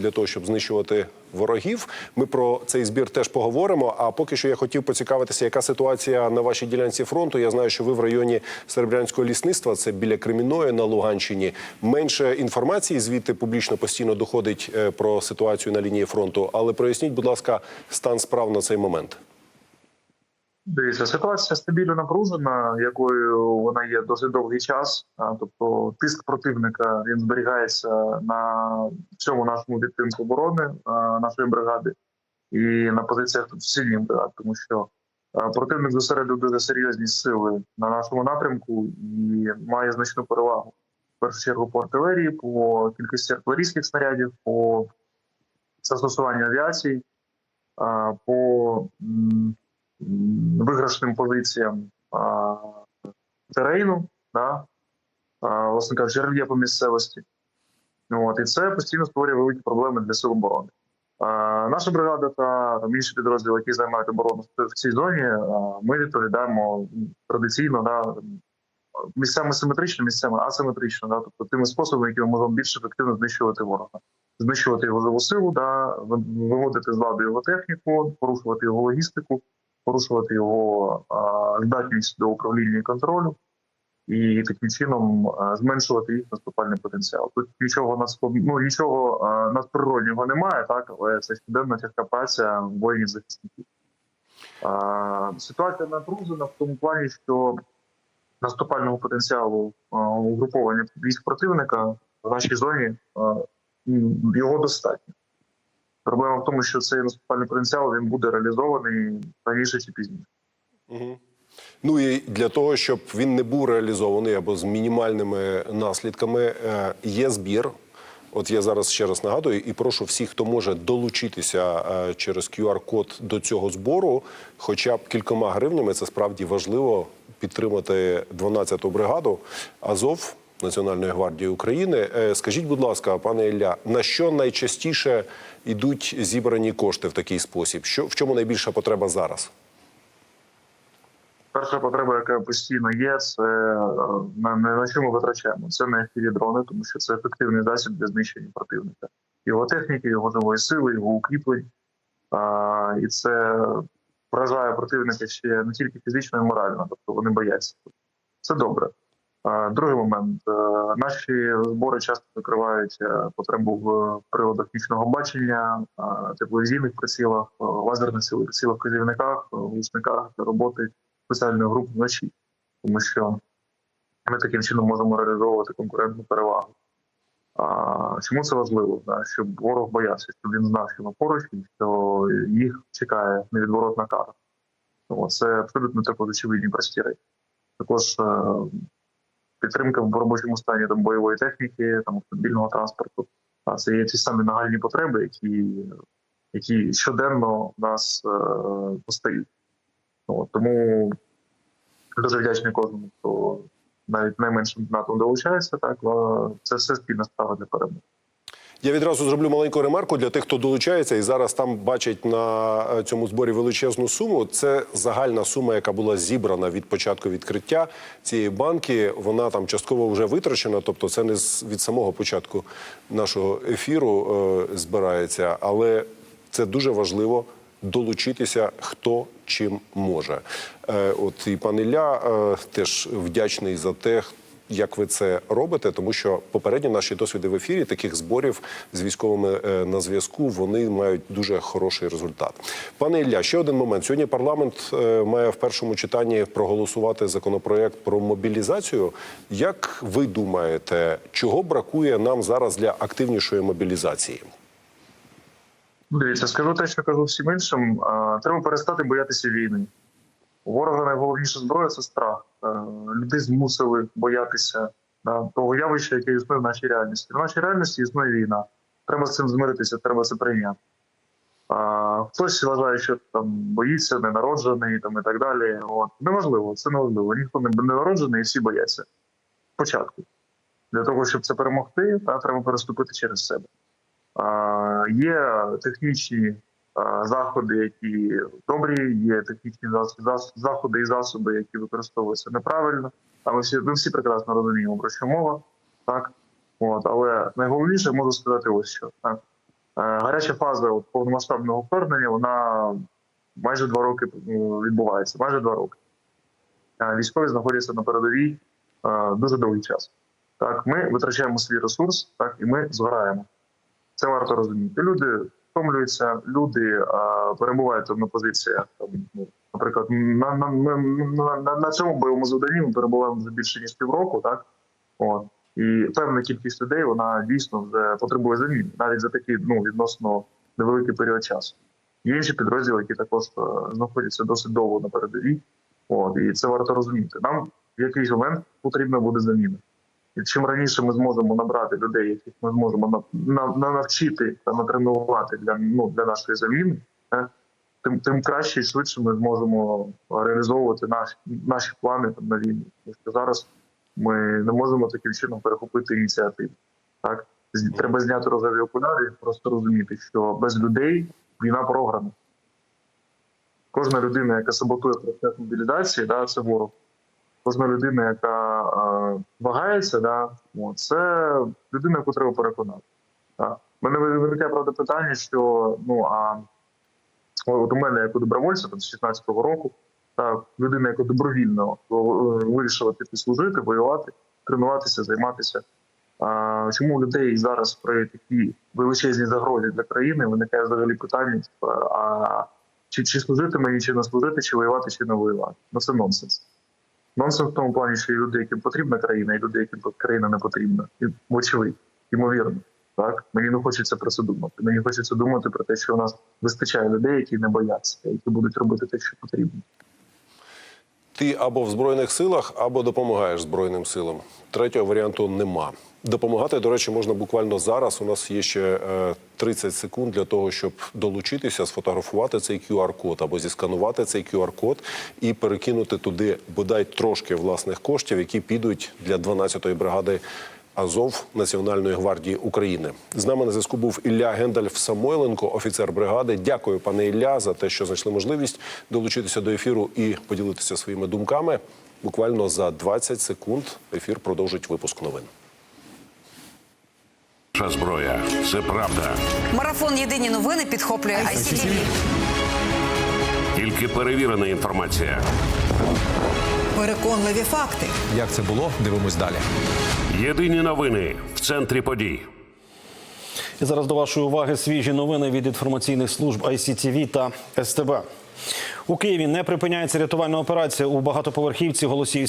для того, щоб знищувати ворогів. Ми про цей збір теж поговоримо. А поки що я хотів поцікавитися, яка ситуація на вашій ділянці фронту. Я знаю, що ви в районі Серебрянського лісництва, це біля Креміної на Луганщині. Менше інформації звідти публічно постійно доходить е, про ситуацію на лінії фронту. Але проясніть, будь ласка, стан справ на цей момент. Дивіться, ситуація стабільно напружена, якою вона є досить довгий час. Тобто тиск противника він зберігається на всьому нашому відтинку оборони нашої бригади і на позиціях тут сильних бригад, тому що противник зосередив дуже серйозні сили на нашому напрямку і має значну перевагу. В першу чергу по артилерії, по кількості артилерійських снарядів, по застосуванню авіації, по виграшним позиціям а, терейну, да, а, власне кажучи, рельєфу місцевості. От, і це постійно створює великі проблеми для сил оборони. А, наша бригада та там, інші підрозділи, які займають оборону в цій зоні, а, ми відповідаємо традиційно да, місцями симетрично, місцями асиметрично, да, тобто тими способами, які ми можемо більш ефективно знищувати ворога. Знищувати його живу силу, да, виводити з ладу його техніку, порушувати його логістику, порушувати його здатність до управління і контролю, і таким чином зменшувати їх наступальний потенціал. Тут нічого нас ну, нічого а, надприроднього немає, так але це щоденна тяжка праця воїнів захисників. Ситуація напружена в тому плані, що наступального потенціалу угруповання військ противника в нашій зоні його достатньо. Проблема в тому, що цей наступальний потенціал він буде реалізований раніше чи пізніше. Угу. Ну і для того, щоб він не був реалізований або з мінімальними наслідками, е, є збір. От я зараз ще раз нагадую і прошу всіх, хто може долучитися е, через QR-код до цього збору, хоча б кількома гривнями. Це справді важливо підтримати 12-ту бригаду Азов Національної гвардії України. Е, Скажіть, будь ласка, пане Ілля, на що найчастіше йдуть зібрані кошти в такий спосіб? Що в чому найбільша потреба зараз? Перша потреба, яка постійно є, це е, на, на, що ми витрачаємо. Це на fpv дрони, тому що це ефективний засіб для знищення противника, його техніки, його живої сили, його укріплень. А, і це вражає противника ще не тільки фізично, й морально, тобто вони бояться. Це добре. А, другий момент: Е, наші збори часто закривають е, потребу в приладах нічного бачення, тепловізійних прицілах, е, лазерних вказівниках, е, глушниках для роботи спеціальної групи вночі, тому що ми таким чином можемо реалізовувати конкурентну перевагу. А, чому це важливо? Щоб ворог боявся, щоб він знав, що ми поруч, що їх чекає невідворотна кара. Тому це абсолютно також очевидні прості. Також е, підтримка в робочому стані там, бойової техніки, там, автомобільного транспорту. А це є ті самі нагальні потреби, які, які щоденно в нас е, постають. От, тому дуже вдячний кожному, хто навіть найменшим донатом долучається. Так це все спільна справа для перемоги. Я відразу зроблю маленьку ремарку для тих, хто долучається і зараз там бачить на е, цьому зборі величезну суму. Це загальна сума, яка була зібрана від початку відкриття цієї банки. Вона там частково вже витрачена, тобто це не від самого початку нашого ефіру е, збирається, але це дуже важливо долучитися хто чим може. Е, от і пан Ілля е, теж вдячний за те, як ви це робите, тому що попередні наші досвіди в ефірі таких зборів з військовими е, на зв'язку вони мають дуже хороший результат. Пане Ілля, ще один момент. Сьогодні парламент е, має в першому читанні проголосувати законопроект про мобілізацію. Як ви думаєте, чого бракує нам зараз для активнішої мобілізації? Дивіться, скажу те, що кажу всім іншим. Треба перестати боятися війни. Ворога найголовніша зброя це страх. Е, Люди змусили боятися того явища, яке існує в нашій реальності. В нашій реальності існує війна. Треба з цим змиритися, треба це прийняти. Хтось вважає, що там боїться, ненароджений там, і так далі. От. Неважливо, це неважливо. Ніхто не народжений і всі бояться. Спочатку. Для того, щоб це перемогти, та, треба переступити через себе. А, є технічні заходи, які добрі, є технічні заходи і засоби, які використовуються неправильно. А ми всі, ми всі прекрасно розуміємо, про що мова. Так? От, але найголовніше можу сказати ось що. Так? гаряча фаза от, повномасштабного вторгнення, вона майже два роки е, відбувається. Майже два роки. Е, Військові знаходяться на передовій е, дуже довгий час. Так, ми витрачаємо свій ресурс, так і ми згораємо. Це варто розуміти. Люди втомлюються, люди перебувають на позиціях. Там, ну, наприклад, на, на, на, на, на, на цьому бойовому завданні ми перебуваємо вже більше ніж півроку, так от і певна кількість людей вона дійсно вже потребує заміни, навіть за такий ну відносно невеликий період часу. Є інші підрозділи, які також е, знаходяться досить довго на передовій. От і це варто розуміти. Нам в якийсь момент потрібна буде заміна. І чим раніше ми зможемо набрати людей, яких ми зможемо на, на, на навчити та натренувати для ну для нашої заміни, е, тим тим краще і швидше ми зможемо реалізовувати наші наші плани там, на війну. Тому що зараз ми не можемо таким чином перехопити ініціативу. Так треба зняти розові окуляри і просто розуміти, що без людей війна програна. Кожна людина, яка саботує процес мобілізації, да, це ворог кожна людина, яка вагається, да, це людина, яку треба переконати. У мене виникає правда питання, що ну а от у мене як у добровольця з 16-го року, так, людина, яка добровільно вирішила піти служити, воювати, тренуватися, займатися. А, чому у людей зараз при такій величезній загрозі для країни виникає взагалі питання: типу, а чи, чи служити мені, чи не служити, чи воювати, чи не воювати? Ну це нонсенс. Нонсенс в тому плані, що є люди, яким потрібна країна, і люди, яким країна не потрібна. І вочевидь, ймовірно. Так, мені не хочеться про це думати. Мені хочеться думати про те, що у нас вистачає людей, які не бояться, які будуть робити те, що потрібно. Ти або в збройних силах, або допомагаєш збройним силам. Третього варіанту нема. Допомагати, до речі, можна буквально зараз. У нас є ще е, 30 секунд для того, щоб долучитися, сфотографувати цей QR-код або зісканувати цей QR-код і перекинути туди бодай трошки власних коштів, які підуть для 12-ї бригади. Азов Національної гвардії України з нами на зв'язку був Ілля Гендальф Самойленко, офіцер бригади. Дякую, пане Ілля, за те, що знайшли можливість долучитися до ефіру і поділитися своїми думками. Буквально за 20 секунд ефір продовжить випуск новин. Наша зброя це правда. Марафон Єдині новини підхоплює ICTV. Тільки перевірена інформація. Переконливі факти. Як це було? Дивимось далі. Єдині новини в центрі подій. І зараз до вашої уваги свіжі новини від інформаційних служб ICTV та СТБ. У Києві не припиняється рятувальна операція у багатоповерхівці голосів